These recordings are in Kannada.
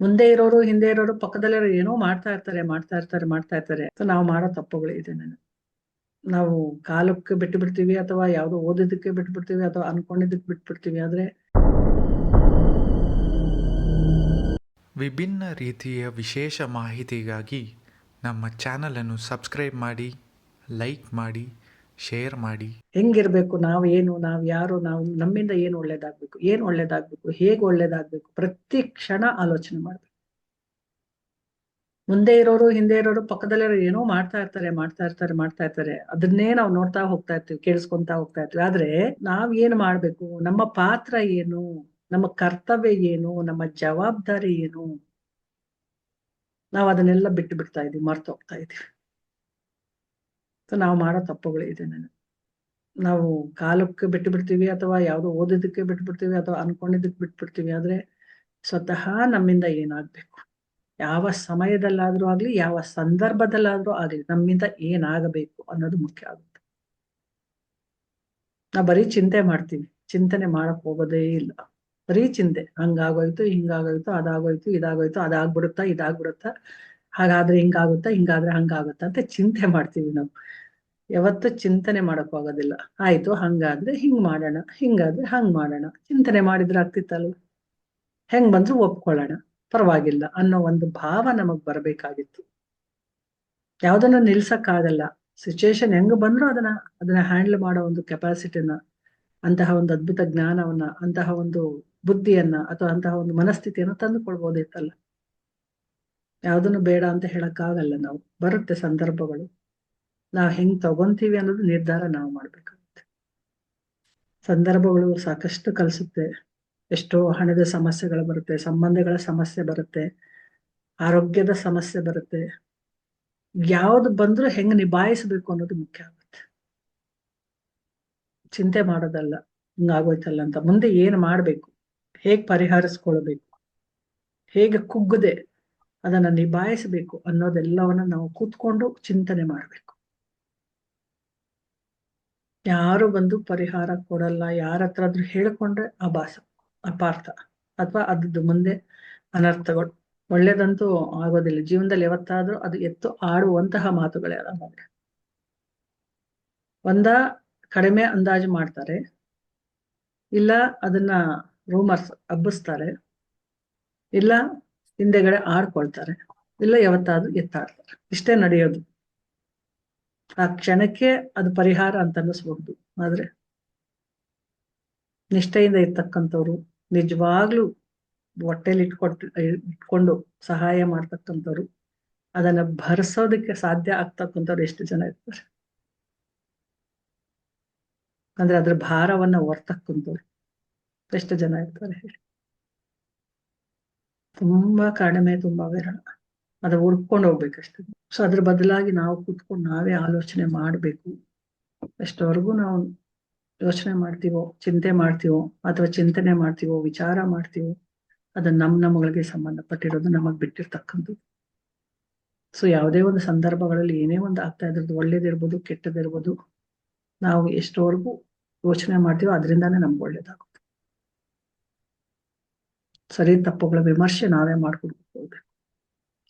ಮುಂದೆ ಇರೋರು, ಹಿಂದೆ ಇರೋರು ಪಕ್ಕದಲ್ಲಿರೋ ಏನೋ ಮಾಡ್ತಾ ಇರ್ತಾರೆ ಮಾಡ್ತಾ ಇರ್ತಾರೆ ಮಾಡ್ತಾ ಇರ್ತಾರೆ. ನಾವು ಮಾಡೋ ತಪ್ಪುಗಳು ಇದೆ ನಾನು ನಾವು ಕಾಲಕ್ಕೆ ಬಿಟ್ಟು ಬಿಡ್ತೀವಿ ಅಥವಾ ಯಾವುದೋ ಓದಿದ್ದಕ್ಕೆ ಬಿಟ್ಟು ಬಿಡ್ತೀವಿ ಅಥವಾ ಅನ್ಕೊಂಡಿದ್ದಕ್ಕೆ ಬಿಟ್ಟು ಬಿಡ್ತೀವಿ ಆದ್ರೆ ವಿಭಿನ್ನ ರೀತಿಯ ವಿಶೇಷ ಮಾಹಿತಿಗಾಗಿ ನಮ್ಮ ಚಾನಲನ್ನು ಸಬ್ಸ್ಕ್ರೈಬ್ ಮಾಡಿ, ಲೈಕ್ ಮಾಡಿ ಶೇರ್ ಮಾಡಿ. ಹೆಂಗಿರ್ಬೇಕು, ನಾವ್ ಏನು, ನಾವ್ ಯಾರು, ನಾವು ನಮ್ಮಿಂದ ಏನು ಒಳ್ಳೇದಾಗ್ಬೇಕು, ಏನ್ ಒಳ್ಳೇದಾಗ್ಬೇಕು, ಹೇಗ್ ಒಳ್ಳೇದಾಗ್ಬೇಕು, ಪ್ರತಿ ಕ್ಷಣ ಆಲೋಚನೆ ಮಾಡ್ಬೇಕು. ಮುಂದೆ ಇರೋರು, ಹಿಂದೆ ಇರೋರು ಪಕ್ಕದಲ್ಲಿರೋ ಏನೋ ಮಾಡ್ತಾ ಇರ್ತಾರೆ ಮಾಡ್ತಾ ಇರ್ತಾರೆ ಮಾಡ್ತಾ ಇರ್ತಾರೆ. ಅದನ್ನೇ ನಾವು ನೋಡ್ತಾ ಹೋಗ್ತಾ ಇರ್ತೀವಿ, ಕೇಳಿಸ್ಕೊಂತಾ ಹೋಗ್ತಾ ಇರ್ತೀವಿ. ಆದ್ರೆ ನಾವ್ ಏನ್ ಮಾಡ್ಬೇಕು, ನಮ್ಮ ಪಾತ್ರ ಏನು, ನಮ್ಮ ಕರ್ತವ್ಯ ಏನು, ನಮ್ಮ ಜವಾಬ್ದಾರಿ ಏನು, ನಾವ್ ಅದನ್ನೆಲ್ಲ ಬಿಟ್ಟು ಬಿಡ್ತಾ ಇದೀವಿ, ಮರ್ತು ಹೋಗ್ತಾ ಇದೀವಿ. ನಾವು ಮಾಡೋ ತಪ್ಪುಗಳು ಇದೆ ನಾನು ನಾವು ಕಾಲಕ್ಕೆ ಬಿಟ್ಟು ಬಿಡ್ತೀವಿ ಅಥವಾ ಯಾವುದೋ ಓದಿದ್ದಕ್ಕೆ ಬಿಟ್ಟು ಬಿಡ್ತೀವಿ ಅಥವಾ ಅನ್ಕೊಂಡಿದ್ದಕ್ಕೆ ಬಿಟ್ಟು ಬಿಡ್ತೀವಿ ಆದ್ರೆ ಸ್ವತಃ ನಮ್ಮಿಂದ ಏನಾಗ್ಬೇಕು? ಯಾವ ಸಮಯದಲ್ಲಾದ್ರೂ ಆಗ್ಲಿ, ಯಾವ ಸಂದರ್ಭದಲ್ಲಾದ್ರೂ ಆಗ್ಲಿ ನಮ್ಮಿಂದ ಏನಾಗಬೇಕು ಅನ್ನೋದು ಮುಖ್ಯ ಆಗುತ್ತೆ. ನಾ ಬರೀ ಚಿಂತೆ ಮಾಡ್ತೀವಿ ಚಿಂತನೆ ಮಾಡಕ್ ಹೋಗೋದೇ ಇಲ್ಲ. ಬರೀ ಚಿಂತೆ. ಹಂಗಾಗೋಯ್ತು, ಹಿಂಗಾಗೋಯ್ತು, ಅದಾಗೋಯ್ತು, ಇದಾಗೋಯ್ತು, ಅದಾಗ್ಬಿಡುತ್ತಾ, ಇದಾಗ್ಬಿಡುತ್ತಾ, ಹಾಗಾದ್ರೆ ಹಿಂಗಾಗುತ್ತಾ, ಹಿಂಗಾದ್ರೆ ಹಂಗಾಗುತ್ತಾ ಅಂತ ಚಿಂತೆ ಮಾಡ್ತೀವಿ ನಾವು. ಯಾವತ್ತೂ ಚಿಂತನೆ ಮಾಡಕ್ ಹೋಗೋದಿಲ್ಲ ಆಯ್ತು, ಹಂಗಾದ್ರೆ ಹಿಂಗ್ ಮಾಡೋಣ, ಹಿಂಗಾದ್ರೆ ಹಂಗ್ ಮಾಡೋಣ. ಚಿಂತನೆ ಮಾಡಿದ್ರೆ ಆಗ್ತಿತ್ತಲ್ಲ ಹೆಂಗ್ ಬಂದ್ರು ಒಪ್ಕೊಳ್ಳೋಣ. ಪರವಾಗಿಲ್ಲ ಅನ್ನೋ ಒಂದು ಭಾವ ನಮಗ್ ಬರಬೇಕಾಗಿತ್ತು. ಯಾವ್ದನ್ನ ನಿಲ್ಸಕ್ಕಾಗಲ್ಲ. ಸಿಚುಯೇಷನ್ ಹೆಂಗ್ ಬಂದ್ರು ಅದನ್ನ ಅದನ್ನ ಹ್ಯಾಂಡಲ್ ಮಾಡೋ ಒಂದು ಕೆಪಾಸಿಟಿನ ಅಂತಹ ಒಂದು ಅದ್ಭುತ ಜ್ಞಾನವನ್ನ, ಅಂತಹ ಒಂದು ಬುದ್ಧಿಯನ್ನ ಅಥವಾ ಅಂತಹ ಒಂದು ಮನಸ್ಥಿತಿಯನ್ನ ತಂದುಕೊಳ್ಬೋದಿತ್ತಲ್ಲ ಯಾವ್ದನ್ನು ಬೇಡ ಅಂತ ಹೇಳಕ್ಕಾಗಲ್ಲ ನಾವು. ಬರುತ್ತೆ ಸಂದರ್ಭಗಳು. ನಾವ್ ಹೆಂಗ್ ತಗೊಂತೀವಿ ಅನ್ನೋದು ನಿರ್ಧಾರ ನಾವು ಮಾಡ್ಬೇಕಾಗುತ್ತೆ. ಸಂದರ್ಭಗಳು ಸಾಕಷ್ಟು ಕಲಿಸುತ್ತೆ. ಎಷ್ಟೋ ಹಣದ ಸಮಸ್ಯೆಗಳು ಬರುತ್ತೆ, ಸಂಬಂಧಗಳ ಸಮಸ್ಯೆ ಬರುತ್ತೆ, ಆರೋಗ್ಯದ ಸಮಸ್ಯೆ ಬರುತ್ತೆ. ಯಾವ್ದು ಬಂದ್ರೂ ಹೆಂಗ್ ನಿಭಾಯಿಸ್ಬೇಕು ಅನ್ನೋದು ಮುಖ್ಯ ಆಗುತ್ತೆ. ಚಿಂತೆ ಮಾಡೋದಲ್ಲ ಹಿಂಗಾಗೋಯ್ತಲ್ಲ ಅಂತ. ಮುಂದೆ ಏನ್ ಮಾಡ್ಬೇಕು? ಹೇಗ್ ಪರಿಹರಿಸ್ಕೊಳ್ಬೇಕು? ಹೇಗೆ ಕುಗ್ಗದೆ ಅದನ್ನ ನಿಭಾಯಿಸಬೇಕು ಅನ್ನೋದೆಲ್ಲವನ್ನ ನಾವು ಕೂತ್ಕೊಂಡು ಚಿಂತನೆ ಮಾಡ್ಬೇಕು. ಯಾರು ಬಂದು ಪರಿಹಾರ ಕೊಡಲ್ಲ, ಯಾರ ಹತ್ರ ಆದ್ರೂ ಹೇಳ್ಕೊಂಡ್ರೆ ಅಭಾಸ ಅಪಾರ್ಥ ಅಥವಾ ಅದ್ರದ್ದು ಮುಂದೆ ಅನರ್ಥಗಳು. ಒಳ್ಳೇದಂತೂ ಆಗೋದಿಲ್ಲ. ಜೀವನದಲ್ಲಿ ಯಾವತ್ತಾದ್ರೂ ಅದು ಎತ್ತು ಆಡುವಂತಹ ಮಾತುಗಳೇ ಅಲ್ಲ ನೋಡಿ ಒಂದ ಕಡಿಮೆ ಅಂದಾಜು ಮಾಡ್ತಾರೆ. ಇಲ್ಲ ಅದನ್ನ ರೂಮರ್ಸ್ ಹಬ್ಬಿಸ್ತಾರೆ. ಇಲ್ಲ ಹಿಂದೆಗಡೆ ಆಡ್ಕೊಳ್ತಾರೆ. ಇಲ್ಲ ಯಾವತ್ತಾದ್ರೂ ಎತ್ತಾಡ್ತಾರೆ. ಇಷ್ಟೇ ನಡೆಯೋದು. ಆ ಕ್ಷಣಕ್ಕೆ ಅದು ಪರಿಹಾರ ಅಂತ ಅನ್ನಿಸ್ಬಹುದು ಆದ್ರೆ ನಿಷ್ಠೆಯಿಂದ ಇರ್ತಕ್ಕಂಥವ್ರು ನಿಜವಾಗ್ಲೂ ಹೊಟ್ಟೆಲಿ ಇಟ್ಕೊಟ್ ಇಟ್ಕೊಂಡು ಸಹಾಯ ಮಾಡ್ತಕ್ಕಂಥವ್ರು ಅದನ್ನ ಭರಿಸೋದಕ್ಕೆ ಸಾಧ್ಯ ಆಗ್ತಕ್ಕಂಥವ್ರು ಎಷ್ಟು ಜನ ಇರ್ತಾರೆ. ಅಂದ್ರೆ ಅದ್ರ ಭಾರವನ್ನ ಹೊರ್ತಕ್ಕಂಥವ್ರು ಎಷ್ಟು ಜನ ಇರ್ತಾರೆ ಹೇಳಿ. ತುಂಬಾ ಕಡಿಮೆ, ತುಂಬಾ ವಿರಳ. ಅದ ಹುಡ್ಕೊಂಡು ಹೋಗ್ಬೇಕಷ್ಟೇ. ಸೊ ಅದ್ರ ಬದಲಾಗಿ ನಾವು ಕೂತ್ಕೊಂಡು ನಾವೇ ಆಲೋಚನೆ ಮಾಡಬೇಕು. ಎಷ್ಟವರೆಗೂ ನಾವು ಯೋಚನೆ ಮಾಡ್ತೀವೋ, ಚಿಂತೆ ಮಾಡ್ತೀವೋ, ಅಥವಾ ಚಿಂತನೆ ಮಾಡ್ತೀವೋ, ವಿಚಾರ ಮಾಡ್ತೀವೋ, ಅದು ನಮ್ ನಮ್ಮಗಳಿಗೆ ಸಂಬಂಧಪಟ್ಟಿರೋದು ನಮಗ್ ಬಿಟ್ಟಿರ್ತಕ್ಕಂಥದ್ದು. ಸೊ ಯಾವುದೇ ಒಂದು ಸಂದರ್ಭಗಳಲ್ಲಿ ಏನೇ ಒಂದು ಆಗ್ತಾ ಇದ್ರದ್ದು ಒಳ್ಳೇದಿರ್ಬೋದು, ಕೆಟ್ಟದಿರ್ಬೋದು, ನಾವು ಎಷ್ಟವರೆಗೂ ಯೋಚನೆ ಮಾಡ್ತೀವೋ ಅದರಿಂದಾನೇ ನಮ್ಗೆ ಒಳ್ಳೇದಾಗುತ್ತೆ. ಸರಿ, ತಪ್ಪುಗಳ ವಿಮರ್ಶೆ ನಾವೇ ಮಾಡ್ಕೊಂಡು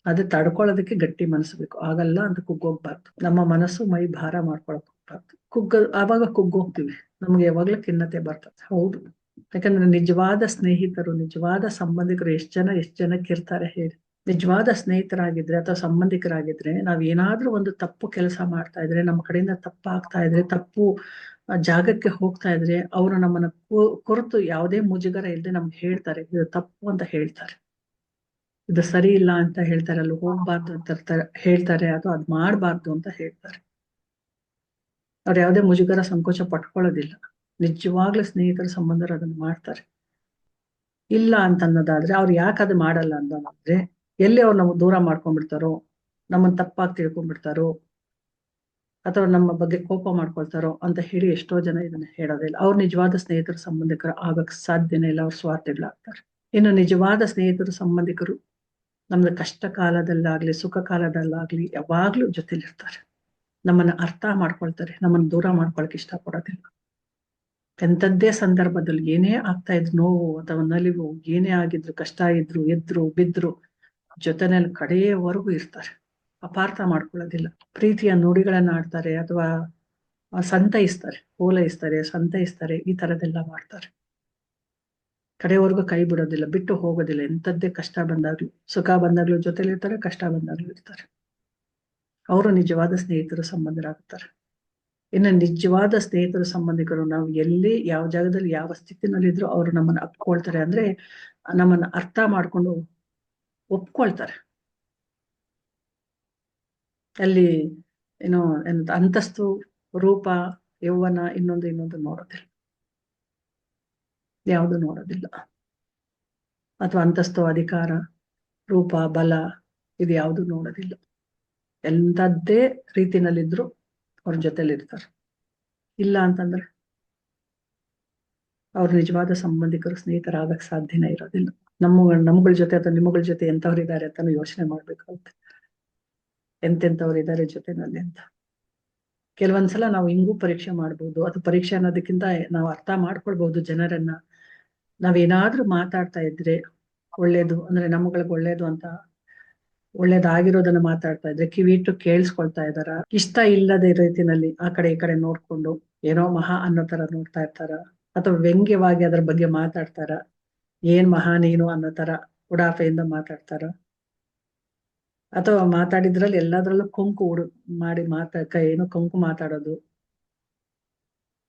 ಅದು ತಡ್ಕೊಳ್ಳೋದಕ್ಕೆ ಗಟ್ಟಿ ಮನಸ್ಸು ಬೇಕು. ಆಗಲ್ಲ ಅಂತ ಕುಗ್ಗೋಗ್ಬಾರ್ದು. ನಮ್ಮ ಮನಸ್ಸು ಮೈ ಭಾರ ಮಾಡ್ಕೊಳಕ್ ಹೋಗ್ಬಾರ್ದು ಕುಗ್ಗ, ಆವಾಗ ಕುಗ್ಗೋಗ್ತೀವಿ. ನಮ್ಗೆ ಯಾವಾಗ್ಲೂ ಖಿನ್ನತೆ ಬರ್ತದೆ. ಹೌದು. ಯಾಕಂದ್ರೆ ನಿಜವಾದ ಸ್ನೇಹಿತರು, ನಿಜವಾದ ಸಂಬಂಧಿಕರು ಎಷ್ಟ್ ಜನ ಎಷ್ಟ್ ಜನಕ್ಕೆ ಇರ್ತಾರೆ ಹೇಳಿ. ನಿಜವಾದ ಸ್ನೇಹಿತರಾಗಿದ್ರೆ ಅಥವಾ ಸಂಬಂಧಿಕರಾಗಿದ್ರೆ ನಾವ್ ಏನಾದ್ರೂ ಒಂದು ತಪ್ಪು ಕೆಲಸ ಮಾಡ್ತಾ ಇದ್ರೆ, ನಮ್ಮ ಕಡೆಯಿಂದ ತಪ್ಪಾಗ್ತಾ ಇದ್ರೆ, ತಪ್ಪು ಜಾಗಕ್ಕೆ ಹೋಗ್ತಾ ಇದ್ರೆ, ಅವರು ನಮ್ಮನ್ನ ಕುರಿತು ಯಾವುದೇ ಮುಜುಗರ ಇಲ್ಲದೆ ನಮ್ಗೆ ಹೇಳ್ತಾರೆ. ಇದು ತಪ್ಪು ಅಂತ ಹೇಳ್ತಾರೆ. ಇದು ಸರಿ ಇಲ್ಲ ಅಂತ ಹೇಳ್ತಾರೆ ಅಲ್ಲಿ ಹೋಗ್ಬಾರ್ದು ಅಂತ ಹೇಳ್ತಾರೆ ಅದು ಅದ್ ಮಾಡ್ಬಾರ್ದು ಅಂತ ಹೇಳ್ತಾರೆ. ಅವ್ರು ಯಾವುದೇ ಮುಜುಗರ ಸಂಕೋಚ ಪಟ್ಕೊಳ್ಳೋದಿಲ್ಲ. ನಿಜವಾಗ್ಲೂ ಸ್ನೇಹಿತರ ಸಂಬಂಧರು ಅದನ್ನ ಮಾಡ್ತಾರೆ. ಇಲ್ಲ ಅಂತ ಅನ್ನೋದಾದ್ರೆ ಅವ್ರು ಯಾಕೆ ಅದು ಮಾಡಲ್ಲ ಅಂತಂದ್ರೆ ಎಲ್ಲಿ ಅವ್ರು ನಮ್ಗೆ ದೂರ ಮಾಡ್ಕೊಂಡ್ಬಿಡ್ತಾರೋ ನಮ್ಮನ್ನ ತಪ್ಪಾಗಿ ತಿಳ್ಕೊಂಡ್ಬಿಡ್ತಾರೋ ಅಥವಾ ನಮ್ಮ ಬಗ್ಗೆ ಕೋಪ ಮಾಡ್ಕೊಳ್ತಾರೋ ಅಂತ ಹೇಳಿ ಎಷ್ಟೋ ಜನ ಇದನ್ನ ಹೇಳೋದಿಲ್ಲ ಅವ್ರು ನಿಜವಾದ ಸ್ನೇಹಿತರ ಸಂಬಂಧಿಕರು ಆಗಕ್ ಸಾಧ್ಯನೇ ಇಲ್ಲ ಅವ್ರು ಸ್ವಾರ್ಥಿಗಳಾಗ್ತಾರೆ. ಇನ್ನು ನಿಜವಾದ ಸ್ನೇಹಿತರು ಸಂಬಂಧಿಕರು ನಮ್ದು ಕಷ್ಟ ಕಾಲದಲ್ಲಾಗ್ಲಿ ಸುಖ ಕಾಲದಲ್ಲಾಗ್ಲಿ ಯಾವಾಗ್ಲೂ ಜೊತೆಲಿರ್ತಾರೆ. ನಮ್ಮನ್ನ ಅರ್ಥ ಮಾಡ್ಕೊಳ್ತಾರೆ, ನಮ್ಮನ್ನ ದೂರ ಮಾಡ್ಕೊಳಕ್ ಇಷ್ಟ ಪಡೋದಿಲ್ಲ ಎಂಥದ್ದೇ ಸಂದರ್ಭದಲ್ಲಿ ಏನೇ ಆಗ್ತಾ ಇದ್ರು ನೋವು ಅಥವಾ ನಲಿವು, ಏನೇ ಆಗಿದ್ರು, ಕಷ್ಟ ಇದ್ರು, ಎದ್ರು, ಬಿದ್ರು, ಜೊತೆನಲ್ಲಿ ಕಡೆಯವರೆಗೂ ಇರ್ತಾರೆ. ಅಪಾರ್ಥ ಮಾಡ್ಕೊಳ್ಳೋದಿಲ್ಲ. ಪ್ರೀತಿಯ ನುಡಿಗಳನ್ನ ಆಡ್ತಾರೆ ಅಥವಾ ಸಂತೈಸ್ತಾರೆ, ಓಲೈಸ್ತಾರೆ, ಸಂತೈಸ್ತಾರೆ, ಈ ತರದೆಲ್ಲ ಮಾಡ್ತಾರೆ. ಕಡೆಯವರೆಗೂ ಕೈ ಬಿಡೋದಿಲ್ಲ, ಬಿಟ್ಟು ಹೋಗೋದಿಲ್ಲ. ಎಂಥದ್ದೇ ಕಷ್ಟ ಬಂದಾಗ್ಲೂ, ಸುಖ ಬಂದಾಗ್ಲೂ ಜೊತೆಲಿ ಇರ್ತಾರೆ, ಕಷ್ಟ ಬಂದಾಗ್ಲೂ ಇರ್ತಾರೆ. ಅವರು ನಿಜವಾದ ಸ್ನೇಹಿತರು ಸಂಬಂಧರಾಗುತ್ತಾರೆ ಇನ್ನು ನಿಜವಾದ ಸ್ನೇಹಿತರು, ಸಂಬಂಧಿಕರು, ನಾವು ಎಲ್ಲಿ, ಯಾವ ಜಾಗದಲ್ಲಿ, ಯಾವ ಸ್ಥಿತಿನಲ್ಲಿದ್ರು ಅವರು ನಮ್ಮನ್ನ ಅಪ್ಕೊಳ್ತಾರೆ ಅಂದ್ರೆ, ನಮ್ಮನ್ನ ಅರ್ಥ ಮಾಡ್ಕೊಂಡು ಒಪ್ಕೊಳ್ತಾರೆ. ಅಲ್ಲಿ, ಏನೋ ಅಂತಸ್ತು, ರೂಪ, ಯೌವನ, ಇನ್ನೊಂದು ಇನ್ನೊಂದು ನೋಡೋದಿಲ್ಲ. ಯಾವುದು ನೋಡೋದಿಲ್ಲ. ಅಥವಾ ಅಂತಸ್ತು, ಅಧಿಕಾರ, ರೂಪ, ಬಲ, ಇದು ಯಾವುದು ನೋಡೋದಿಲ್ಲ. ಎಂಥದ್ದೇ ರೀತಿನಲ್ಲಿದ್ರು ಅವ್ರ ಜೊತೆಲಿ ಇರ್ತಾರೆ ಇಲ್ಲ ಅಂತಂದ್ರೆ ಅವ್ರ ನಿಜವಾದ ಸಂಬಂಧಿಕರು ಸ್ನೇಹಿತರಾಗಕ್ಕೆ ಸಾಧ್ಯನೇ ಇರೋದಿಲ್ಲ. ನಮ್ಮ ನಮ್ಗಳ ಜೊತೆ ಅಥವಾ ನಿಮ್ಮಗಳ ಜೊತೆ ಎಂತವ್ರು ಇದ್ದಾರೆ ಅಂತಾನು ಯೋಚನೆ ಮಾಡ್ಬೇಕಾಗುತ್ತೆ. ಎಂತೆಂಥವ್ರು ಇದ್ದಾರೆ ಜೊತೆನಲ್ಲಿ ಅಂತ. ಕೆಲವೊಂದ್ಸಲ ನಾವು ಹಿಂಗೂ ಪರೀಕ್ಷೆ ಮಾಡ್ಬೋದು. ಅದು ಪರೀಕ್ಷೆ ಅನ್ನೋದಕ್ಕಿಂತ ನಾವು ಅರ್ಥ ಮಾಡ್ಕೊಳ್ಬಹುದು ಜನರನ್ನ. ನಾವೇನಾದ್ರೂ ಮಾತಾಡ್ತಾ ಇದ್ರೆ ಒಳ್ಳೇದು, ಅಂದ್ರೆ ನಮ್ಗಳಿಗೆ ಒಳ್ಳೇದು ಅಂತ ಒಳ್ಳೇದಾಗಿರೋದನ್ನ ಮಾತಾಡ್ತಾ ಇದ್ರೆ ಕಿವಿಟ್ಟು ಕೇಳಿಸ್ಕೊಳ್ತಾ ಇದಾರ ಇಷ್ಟ ಇಲ್ಲದ ರೀತಿನಲ್ಲಿ ಆ ಕಡೆ ಈ ಕಡೆ ನೋಡ್ಕೊಂಡು ಏನೋ ಮಹಾ ಅನ್ನೋ ತರ ನೋಡ್ತಾ ಇರ್ತಾರ? ಅಥವಾ ವ್ಯಂಗ್ಯವಾಗಿ ಅದ್ರ ಬಗ್ಗೆ ಮಾತಾಡ್ತಾರ? ಏನ್ ಮಹಾ ನೀನು ಅನ್ನೋ ತರ ಉಡಾಫೆಯಿಂದ ಮಾತಾಡ್ತಾರ? ಅಥವಾ ಮಾತಾಡಿದ್ರಲ್ಲಿ ಎಲ್ಲದ್ರಲ್ಲೂ ಕುಂಕು ಉಡು ಮಾಡಿ ಕೈ, ಏನೋ ಕುಂಕು ಮಾತಾಡೋದು?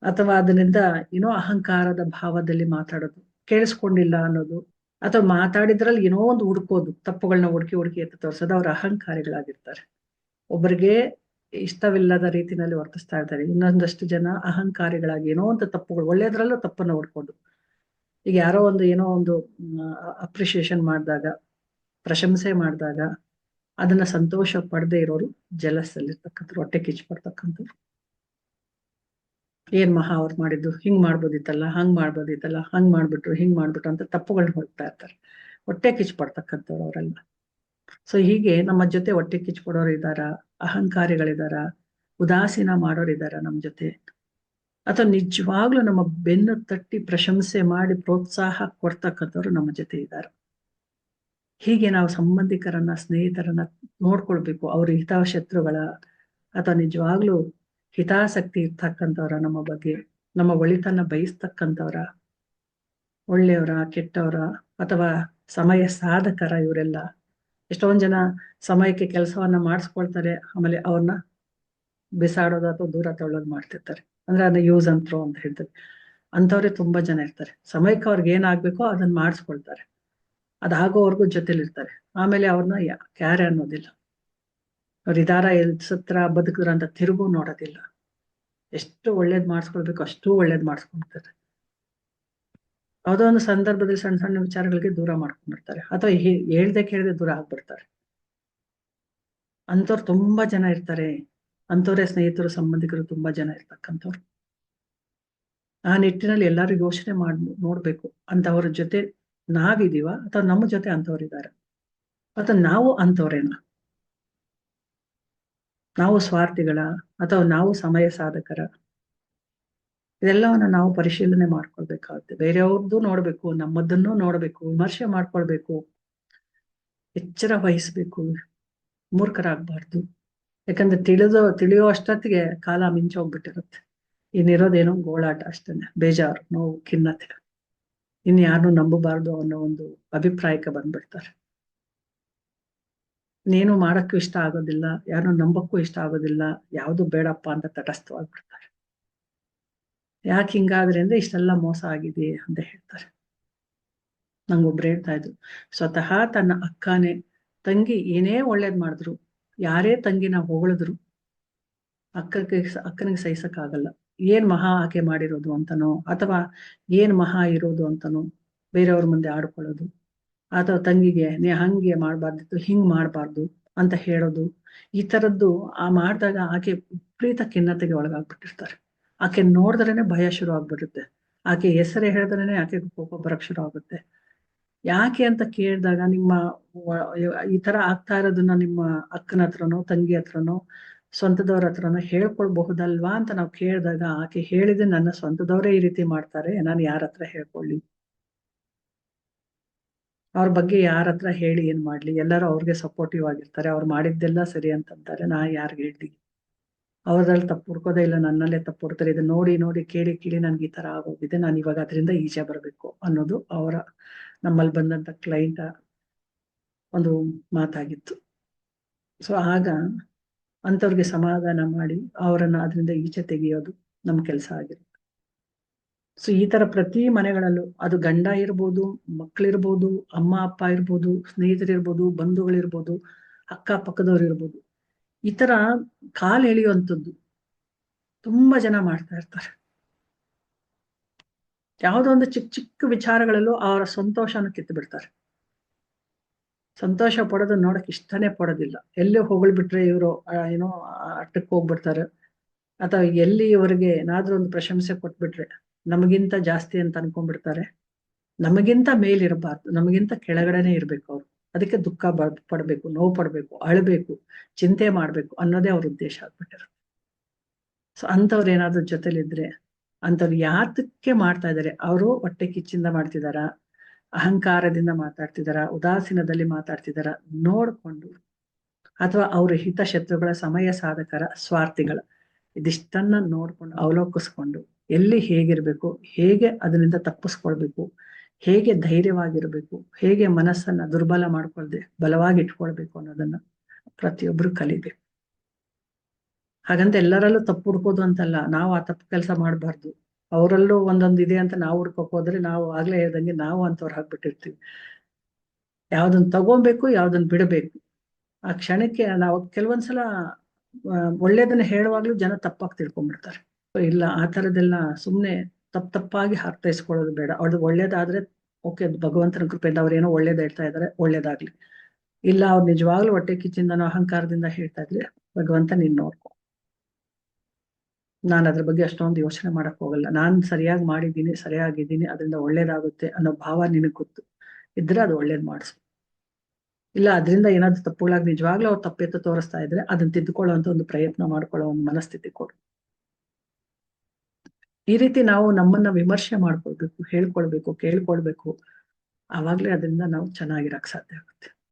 ಅಥವಾ ಅದರಿಂದ ಏನೋ ಅಹಂಕಾರದ ಭಾವದಲ್ಲಿ ಮಾತಾಡೋದು? ಕೇಳಿಸ್ಕೊಂಡಿಲ್ಲ ಅನ್ನೋದು, ಅಥವಾ ಮಾತಾಡಿದ್ರಲ್ಲಿ ಏನೋ ಒಂದು ಹುಡ್ಕೋದು ತಪ್ಪುಗಳನ್ನ ಹುಡುಕಿ ಹುಡುಕಿ ಎತ್ತ ತೋರ್ಸೋದು, ಅವ್ರ ಅಹಂಕಾರಿಗಳಾಗಿರ್ತಾರೆ. ಒಬ್ಬರಿಗೆ ಇಷ್ಟವಿಲ್ಲದ ರೀತಿನಲ್ಲಿ ವರ್ತಿಸ್ತಾ ಇರ್ತಾರೆ. ಇನ್ನೊಂದಷ್ಟು ಜನ ಅಹಂಕಾರಿಗಳಾಗಿ ಏನೋ ಒಂದು ತಪ್ಪುಗಳು ಒಳ್ಳೆಯದ್ರಲ್ಲೂ ತಪ್ಪನ್ನ ಹುಡ್ಕೊಂಡು ಈಗ ಯಾರೋ ಒಂದು ಏನೋ ಒಂದು ಅಪ್ರಿಶಿಯೇಷನ್ ಮಾಡಿದಾಗ, ಪ್ರಶಂಸೆ ಮಾಡಿದಾಗ, ಅದನ್ನ ಸಂತೋಷ ಪಡದೆ ಇರೋರು ಜಲಸ್ ಅಲ್ಲಿರ್ತಕ್ಕಂಥವ್ರು ಹೊಟ್ಟೆ ಕಿಚ್ಚು ಪಡ್ತಕ್ಕಂಥವ್ರು. ಏನ್ ಮಹಾ ಅವ್ರು ಮಾಡಿದ್ದು? ಹಿಂಗ್ ಮಾಡ್ಬೋದಿತ್ತಲ್ಲ, ಹಂಗ್ ಮಾಡ್ಬೋದಿತ್ತಲ್ಲ, ಹಂಗ್ ಮಾಡ್ಬಿಟ್ರು, ಹಿಂಗ್ ಮಾಡ್ಬಿಟ್ರು ಅಂತ ತಪ್ಪುಗಳನ್ನ ಹೋಗ್ತಾ ಇರ್ತಾರೆ. ಹೊಟ್ಟೆ ಕಿಚ್ಚು ಪಡ್ತಕ್ಕಂಥವ್ರು ಅವರೆಲ್ಲ. ಸೊ ಹೀಗೆ ನಮ್ಮ ಜೊತೆ ಹೊಟ್ಟೆ ಕಿಚ್ ಪಡೋರು ಇದಾರ ಅಹಂಕಾರಿಗಳಿದಾರ? ಉದಾಸೀನ ಮಾಡೋರು ಇದಾರ ನಮ್ ಜೊತೆ? ಅಥವಾ ನಿಜವಾಗ್ಲೂ ನಮ್ಮ ಬೆನ್ನು ತಟ್ಟಿ ಪ್ರಶಂಸೆ ಮಾಡಿ ಪ್ರೋತ್ಸಾಹ ಕೊಡ್ತಕ್ಕಂಥವ್ರು ನಮ್ಮ ಜೊತೆ ಇದ್ದಾರೆ ಹೀಗೆ ನಾವು ಸಂಬಂಧಿಕರನ್ನ, ಸ್ನೇಹಿತರನ್ನ ನೋಡ್ಕೊಳ್ಬೇಕು. ಅವ್ರ ಹಿತಾಶತ್ರುಗಳ ಅಥವಾ ನಿಜವಾಗ್ಲೂ ಹಿತಾಸಕ್ತಿ ಇರ್ತಕ್ಕಂಥವ್ರ ನಮ್ಮ ಬಗ್ಗೆ, ನಮ್ಮ ಒಳಿತನ್ನ ಬಯಸ್ತಕ್ಕಂಥವ್ರ, ಒಳ್ಳೆಯವರ, ಕೆಟ್ಟವರ ಅಥವಾ ಸಮಯ ಸಾಧಕರ ಇವರೆಲ್ಲ ಎಷ್ಟೊಂದ್ ಜನ ಸಮಯಕ್ಕೆ ಕೆಲಸವನ್ನ ಮಾಡಿಸ್ಕೊಳ್ತಾರೆ, ಆಮೇಲೆ ಅವ್ರನ್ನ ಬಿಸಾಡೋದು ಅಥವಾ ದೂರ ತಳ್ಳೋದು ಮಾಡ್ತಿರ್ತಾರೆ. ಅಂದ್ರೆ ಅದನ್ನ ಯೂಸ್ ಅಂಡ್ ಥ್ರೋ ಅಂತ ಹೇಳ್ತಾರೆ. ಅಂಥವ್ರೆ ತುಂಬಾ ಜನ ಇರ್ತಾರೆ. ಸಮಯಕ್ಕೆ ಅವ್ರಿಗೆ ಏನಾಗ್ಬೇಕೋ ಅದನ್ನ ಮಾಡಿಸ್ಕೊಳ್ತಾರೆ. ಅದಾಗೋವರೆಗೂ ಜೊತೆಲಿರ್ತಾರೆ. ಆಮೇಲೆ ಅವ್ರನ್ನ ಕ್ಯಾರೆ ಅನ್ನೋದಿಲ್ಲ. ಅವ್ರ ಇದಾರ ಎಲ್ ಸತ್ರ ಬದುಕಿದ್ರ ಅಂತ ತಿರುಗು ನೋಡೋದಿಲ್ಲ. ಎಷ್ಟು ಒಳ್ಳೇದ್ ಮಾಡಿಸ್ಕೊಳ್ಬೇಕು, ಅಷ್ಟು ಒಳ್ಳೇದ್ ಮಾಡಿಸ್ಕೊಂಡ್ತಾರೆ ಯಾವುದೋ ಒಂದು ಸಂದರ್ಭದಲ್ಲಿ ಸಣ್ಣ ಸಣ್ಣ ವಿಚಾರಗಳಿಗೆ ದೂರ ಮಾಡ್ಕೊಂಡ್ಬಿಡ್ತಾರೆ. ಅಥವಾ ಹೇಳ್ದೆ ಕೇಳದೆ ದೂರ ಆಗ್ಬಿಡ್ತಾರೆ. ಅಂಥವ್ರು ತುಂಬಾ ಜನ ಇರ್ತಾರೆ. ಅಂಥವ್ರೆ ಸ್ನೇಹಿತರು, ಸಂಬಂಧಿಕರು ತುಂಬಾ ಜನ ಇರ್ತಕ್ಕಂಥವ್ರು. ಆ ನಿಟ್ಟಿನಲ್ಲಿ ಎಲ್ಲರೂ ಯೋಚನೆ ಮಾಡ್, ನೋಡ್ಬೇಕು. ಅಂತವ್ರ ಜೊತೆ ನಾವಿದೀವ ಅಥವಾ ನಮ್ಮ ಜೊತೆ ಅಂತವ್ರಿದ್ದಾರೆ ಅಥವಾ ನಾವು ಅಂತವ್ರೇನ ನಾವು ಸ್ವಾರ್ಥಿಗಳ ಅಥವಾ ನಾವು ಸಮಯ ಸಾಧಕರ, ಇದೆಲ್ಲವನ್ನ ನಾವು ಪರಿಶೀಲನೆ ಮಾಡ್ಕೊಳ್ಬೇಕಾಗುತ್ತೆ. ಬೇರೆಯವ್ರದ್ದು ನೋಡ್ಬೇಕು, ನಮ್ಮದನ್ನು ನೋಡ್ಬೇಕು, ವಿಮರ್ಶೆ ಮಾಡ್ಕೊಳ್ಬೇಕು, ಎಚ್ಚರ ವಹಿಸ್ಬೇಕು, ಮೂರ್ಖರಾಗ್ಬಾರ್ದು. ಯಾಕಂದ್ರೆ ತಿಳಿದೋ, ತಿಳಿಯೋ ಅಷ್ಟೊತ್ತಿಗೆ ಕಾಲ ಮಿಂಚೋಗ್ಬಿಟ್ಟಿರುತ್ತೆ. ಇನ್ನಿರೋದೇನೋ ಗೋಳಾಟ ಅಷ್ಟೇನೆ ಬೇಜಾರು, ನೋವು, ಖಿನ್ನತೆ. ಇನ್ಯಾರನ್ನೂ ನಂಬಬಾರ್ದು ಅನ್ನೋ ಒಂದು ಅಭಿಪ್ರಾಯಕ್ಕೆ ಬಂದ್ಬಿಡ್ತಾರೆ. ನೀನು ಮಾಡಕ್ಕೂ ಇಷ್ಟ ಆಗೋದಿಲ್ಲ ಯಾರು ನಂಬಕ್ಕೂ ಇಷ್ಟ ಆಗೋದಿಲ್ಲ, ಯಾವುದು ಬೇಡಪ್ಪ ಅಂತ ತಟಸ್ಥವಾಗ್ಬಿಡ್ತಾರೆ. ಯಾಕೆ ಹಿಂಗಾದ್ರೆ ಅಂದ್ರೆ ಇಷ್ಟೆಲ್ಲ ಮೋಸ ಆಗಿದೆ ಅಂತ ಹೇಳ್ತಾರೆ. ನಂಗೊಬ್ರು ಹೇಳ್ತಾ ಇದ್ರು, ಸ್ವತಃ ತನ್ನ ಅಕ್ಕನೇ, ತಂಗಿ ಏನೇ ಒಳ್ಳೇದ್ ಮಾಡಿದ್ರು, ಯಾರೇ ತಂಗಿನ ಹೊಗಳಿದ್ರು, ಅಕ್ಕಗೆ ಅಕ್ಕನಿಗೆ ಸಹಿಸಕ್ಕಾಗಲ್ಲ. ಏನ್ ಮಹಾ ಆಕೆ ಮಾಡಿರೋದು ಅಂತನೋ, ಅಥವಾ ಏನ್ ಮಹಾ ಇರೋದು ಅಂತನೋ, ಬೇರೆಯವ್ರ ಮುಂದೆ ಆಡ್ಕೊಳ್ಳೋದು ಅಥವಾ ತಂಗಿಗೆ, ನೀ ಹಂಗೆ ಮಾಡ್ಬಾರ್ದಿತ್ತು ಹಿಂಗ್ ಮಾಡ್ಬಾರ್ದು ಅಂತ ಹೇಳೋದು. ಈ ತರದ್ದು ಆ ಮಾಡಿದಾಗ ಆಕೆ ವಿಪರೀತ ಖಿನ್ನತೆಗೆ ಒಳಗಾಗ್ಬಿಟ್ಟಿರ್ತಾರೆ. ಆಕೆ ನೋಡಿದ್ರೇನೆ ಭಯ ಶುರು ಆಗ್ಬಿಡುತ್ತೆ. ಆಕೆ ಹೆಸರೇ ಹೇಳಿದ್ರೇನೆ ಆಕೆ ಕೋಪ ಬರಕ್ ಶುರು ಆಗುತ್ತೆ. ಯಾಕೆ ಅಂತ ಕೇಳಿದಾಗ ನಿಮ್ಮ ಈ ತರ ಆಗ್ತಾ ಇರೋದನ್ನ ನಿಮ್ಮ ಅಕ್ಕನ ಹತ್ರನೋ, ತಂಗಿ ಹತ್ರನೋ, ಸ್ವಂತದವ್ರ ಹತ್ರನೋ ಹೇಳ್ಕೊಳ್ಬಹುದಲ್ವಾ ಅಂತ ನಾವು ಕೇಳಿದಾಗ ಆಕೆ ಹೇಳಿದ್ರೆ ನನ್ನ ಸ್ವಂತದವರೇ ಈ ರೀತಿ ಮಾಡ್ತಾರೆ, ನಾನು ಯಾರ ಹತ್ರ ಹೇಳ್ಕೊಳ್ಳಿ? ಅವ್ರ ಬಗ್ಗೆ ಯಾರ ಹತ್ರ ಹೇಳಿ ಏನ್ ಮಾಡ್ಲಿ? ಎಲ್ಲರೂ ಅವ್ರಿಗೆ ಸಪೋರ್ಟಿವ್ ಆಗಿರ್ತಾರೆ. ಅವ್ರು ಮಾಡಿದ್ದೆಲ್ಲ ಸರಿ ಅಂತಂತಾರೆ. ನಾ ಯಾರಿಗೆ ಹೇಳಿ ಅವ್ರದ್ರಲ್ಲಿ ತಪ್ಪು ಹುಡ್ಕೋದೇ ಇಲ್ಲ. ನನ್ನಲ್ಲೇ ತಪ್ಪು ಹುಡ್ತಾರೆ. ಇದನ್ನ ನೋಡಿ ನೋಡಿ, ಕೇಳಿ ಕೇಳಿ ನನ್ಗೆ ಈ ತರ ಆಗೋಗಿದೆ. ನಾನು ಇವಾಗ ಅದರಿಂದ ಈಚೆ ಬರಬೇಕು ಅನ್ನೋದು ಅವರ ನಮ್ಮಲ್ಲಿ ಬಂದಂತ ಕ್ಲೈಂಟ್ ಒಂದು ಮಾತಾಗಿತ್ತು. ಸೊ ಆಗ ಅಂಥವ್ರಿಗೆ ಸಮಾಧಾನ ಮಾಡಿ ಅವರನ್ನ ಅದರಿಂದ ಈಚೆ ತೆಗೆಯೋದು ನಮ್ಮ ಕೆಲಸ ಆಗಿರುತ್ತೆ. ಸೊ ಈ ತರ ಪ್ರತಿ ಮನೆಗಳಲ್ಲೂ ಅದು ಗಂಡ ಇರ್ಬೋದು ಮಕ್ಕಳಿರ್ಬೋದು ಅಮ್ಮ, ಅಪ್ಪ ಇರ್ಬೋದು, ಸ್ನೇಹಿತರಿರ್ಬೋದು, ಬಂಧುಗಳಿರ್ಬೋದು ಅಕ್ಕಪಕ್ಕದವ್ರು ಇರ್ಬೋದು. ಈ ತರ ಕಾಲ್ ಎಳೆಯುವಂಥದ್ದು ತುಂಬಾ ಜನ ಮಾಡ್ತಾ ಇರ್ತಾರೆ. ಯಾವುದೋ ಒಂದು ಚಿಕ್ಕ ಚಿಕ್ಕ ವಿಚಾರಗಳಲ್ಲೂ ಅವರ ಸಂತೋಷನ ಕಿತ್ತು ಬಿಡ್ತಾರೆ. ಸಂತೋಷ ಪಡೋದು ನೋಡಕ್ ಇಷ್ಟನೇ ಪಡೋದಿಲ್ಲ. ಎಲ್ಲಿ ಹೊಗಳ್ಬಿಟ್ರೆ ಇವರು ಏನೋ ಅಟ್ಟಕ್ಕೆ ಹೋಗ್ಬಿಡ್ತಾರೆ. ಅಥವಾ ಎಲ್ಲಿ ಇವರಿಗೆ ಏನಾದ್ರೂ ಒಂದು ಪ್ರಶಂಸೆ ಕೊಟ್ಬಿಟ್ರೆ ನಮಗಿಂತ ಜಾಸ್ತಿ ಅಂತ ಅನ್ಕೊಂಡ್ಬಿಡ್ತಾರೆ. ನಮಗಿಂತ ಮೇಲಿರಬಾರ್ದು ನಮಗಿಂತ ಕೆಳಗಡೆನೆ ಇರ್ಬೇಕು ಅವ್ರು. ಅದಕ್ಕೆ ದುಃಖ ಪಡ್ಬೇಕು, ನೋವು ಪಡ್ಬೇಕು, ಅಳಬೇಕು, ಚಿಂತೆ ಮಾಡ್ಬೇಕು ಅನ್ನೋದೇ ಅವ್ರ ಉದ್ದೇಶ ಆಗ್ಬಿಟ್ಟಿರುತ್ತೆ. ಸೊ ಅಂಥವ್ರು ಏನಾದ್ರು ಜೊತೆಲಿದ್ರೆ, ಅಂಥವ್ರು ಯಾತಕ್ಕೆ ಮಾಡ್ತಾ ಇದಾರೆ, ಅವರು ಹೊಟ್ಟೆ ಕಿಚ್ಚಿಂದ ಮಾಡ್ತಿದಾರ, ಅಹಂಕಾರದಿಂದ ಮಾತಾಡ್ತಿದಾರ, ಉದಾಸೀನದಲ್ಲಿ ಮಾತಾಡ್ತಿದಾರ, ನೋಡ್ಕೊಂಡು, ಅಥವಾ ಅವ್ರ ಹಿತಶತ್ರುಗಳ ಸಮಯ ಸಾಧಕರ ಸ್ವಾರ್ಥಿಗಳ, ಇದಿಷ್ಟನ್ನ ನೋಡ್ಕೊಂಡು ಅವಲೋಕಿಸ್ಕೊಂಡು ಎಲ್ಲಿ ಹೇಗಿರ್ಬೇಕು, ಹೇಗೆ ಅದರಿಂದ ತಪ್ಪಿಸ್ಕೊಳ್ಬೇಕು, ಹೇಗೆ ಧೈರ್ಯವಾಗಿರ್ಬೇಕು, ಹೇಗೆ ಮನಸ್ಸನ್ನ ದುರ್ಬಲ ಮಾಡ್ಕೊಳ್ದೆ ಬಲವಾಗಿ ಇಟ್ಕೊಳ್ಬೇಕು ಅನ್ನೋದನ್ನ ಪ್ರತಿಯೊಬ್ರು ಕಲಿಬೇಕು. ಹಾಗಂತ ಎಲ್ಲರಲ್ಲೂ ತಪ್ಪು ಹುಡ್ಕೋದು ಅಂತಲ್ಲ, ನಾವು ಆ ತಪ್ಪು ಕೆಲಸ ಮಾಡಬಾರ್ದು. ಅವರಲ್ಲೂ ಒಂದೊಂದು ಇದೆ ಅಂತ ನಾವು ಹುಡ್ಕೋಕ್ ಹೋದ್ರೆ ನಾವು ಆಗ್ಲೇ ಹೇಳ್ದಂಗೆ ನಾವು ಅಂತವ್ರು ಹಾಕ್ಬಿಟ್ಟಿರ್ತೀವಿ. ಯಾವ್ದನ್ನ ತಗೋಬೇಕು ಯಾವ್ದನ್ನ ಬಿಡಬೇಕು. ಆ ಕ್ಷಣಕ್ಕೆ ನಾವು, ಕೆಲವೊಂದ್ಸಲ ಒಳ್ಳೇದನ್ನ ಹೇಳುವಾಗ್ಲೂ ಜನ ತಪ್ಪಾಗಿ ತಿಳ್ಕೊಂಡ್ಬಿಡ್ತಾರೆ ಇಲ್ಲ, ಆ ತರದೆಲ್ಲ ಸುಮ್ನೆ ತಪ್ಪ ತಪ್ಪಾಗಿ ಅರ್ಥೈಸ್ಕೊಳ್ಳೋದು ಬೇಡ. ಅವ್ರದ್ದು ಒಳ್ಳೇದಾದ್ರೆ, ಓಕೆ ಭಗವಂತನ ಕೃಪೆಯಿಂದ ಅವ್ರೇನೋ ಒಳ್ಳೇದ್ ಹೇಳ್ತಾ ಇದಾರೆ, ಒಳ್ಳೇದಾಗ್ಲಿ. ಇಲ್ಲ, ಅವ್ರು ನಿಜವಾಗ್ಲೂ ಹೊಟ್ಟೆ ಕಿಚ್ಚಿಂದನೋ ಅಹಂಕಾರದಿಂದ ಹೇಳ್ತಾ ಇದ್ರೆ ಭಗವಂತ ನೀನ್ ನೋಡ್ಕೊ. ನಾನು ಅದ್ರ ಬಗ್ಗೆ ಅಷ್ಟೊಂದು ಯೋಚನೆ ಮಾಡಕ್ ಹೋಗಲ್ಲ. ನಾನ್ ಸರಿಯಾಗಿ ಮಾಡಿದ್ದೀನಿ, ಸರಿಯಾಗಿದ್ದೀನಿ, ಅದರಿಂದ ಒಳ್ಳೇದಾಗುತ್ತೆ ಅನ್ನೋ ಭಾವ ನಿನಗ್ ಗೊತ್ತು. ಇದ್ರೆ ಅದು ಒಳ್ಳೇದ್ ಮಾಡಿಸು. ಇಲ್ಲ, ಅದರಿಂದ ಏನಾದ್ರು ತಪ್ಪುಗಳಾಗಿ ನಿಜವಾಗ್ಲೂ ಅವ್ರು ತಪ್ಪೆತ್ತು ತೋರಿಸ್ತಾ ಇದ್ರೆ ಅದನ್ನ ತಿದ್ದುಕೊಳ್ಳುವಂತ ಒಂದು ಪ್ರಯತ್ನ ಮಾಡ್ಕೊಳ್ಳೋ ಒಂದು ಮನಸ್ಥಿತಿ ಕೊಡು. ಈ ರೀತಿ ನಾವು ನಮ್ಮನ್ನ ವಿಮರ್ಶೆ ಮಾಡ್ಕೊಳ್ಬೇಕು ಹೇಳ್ಕೊಳ್ಬೇಕು ಕೇಳ್ಕೊಳ್ಬೇಕು ಆವಾಗ್ಲೇ ಅದರಿಂದ ನಾವು ಚೆನ್ನಾಗಿರಕ್ ಸಾಧ್ಯ ಆಗುತ್ತೆ.